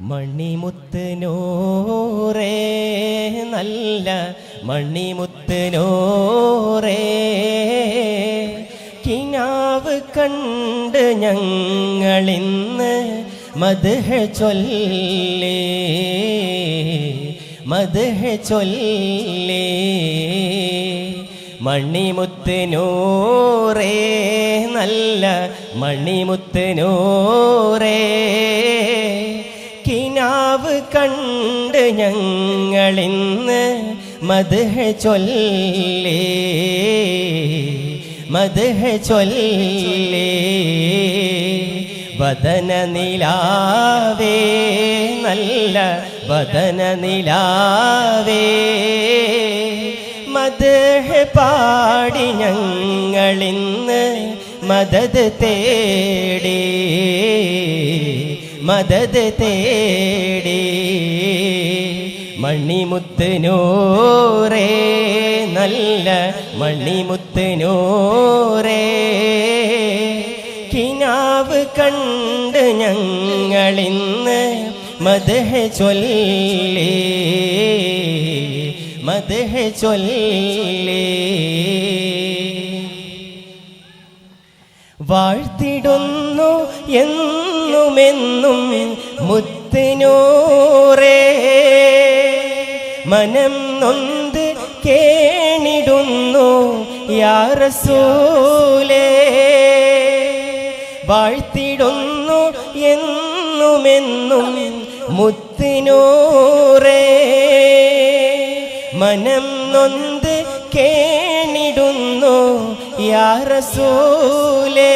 മണിമുത്ത് നല്ല മണിമുത്ത് നോറേ. കിനാവ് കണ്ട് ഞങ്ങളിന്ന് മധുഹ ചൊല്ലേ. മധുഹ ചൊല്ലേ. മണിമുത്ത് നല്ല മണിമുത്ത് കണ്ട് ഞങ്ങളിന്ന് മധുഹ ചൊല്ലേ മധുഹ ചൊല്ലേ. വദന നിലാവേ നല്ല വദന നിലാവേ. മധുഹ പാടി ഞങ്ങളിന്ന് മദത് തേടി. മദത് തേടി മണിമുത്തനോരേ നല്ല മണിമുത്ത് നോറേ കിനാവ് കണ്ട് ഞങ്ങളിന്ന് മദഹ ചൊല്ലി മദഹ ചൊല്ലി. വാഴ്ത്തിടുന്നു എന്നുമെന്നും മുത്തിനൂറേ. മനം നൊന്ത് കേണിടുന്നു യാറസൂലേ വാഴ്ത്തിടുന്നു എന്നുമെന്നും മുത്തിനൂറേ. മനം നൊന്ത് കേണിടുന്നു യാറസൂലേ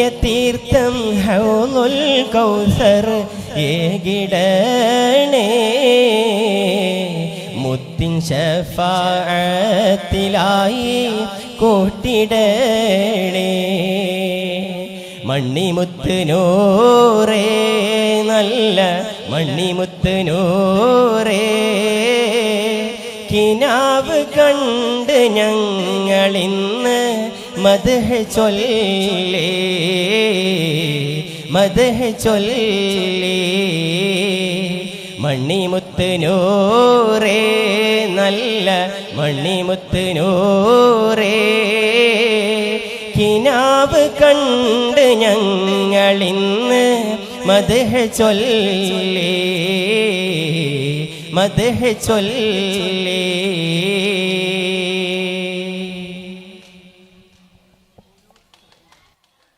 പുണ്യതീർത്ഥം ഹൗലുൽ കൗസർ ഏകിടണേ. മുത്തിൻ ഷഫാത്തിലായി കൂട്ടിടണേ. മണ്ണിമുത്ത് നോറേ നല്ല മണ്ണിമുത്ത് നോറേ. കിനാവ് കണ്ട് ഞങ്ങളിന്ന് മധുഹ ചൊല്ലേ മദഹ ചൊല്ലേ. മണ്ണിമുത്ത് നോറേ നല്ല മണ്ണിമുത്ത് നോറേ. കിനാവ് കണ്ട് ഞങ്ങളിന്ന് മദഹ ചൊല്ലേ മദഹ ചൊല്ലി.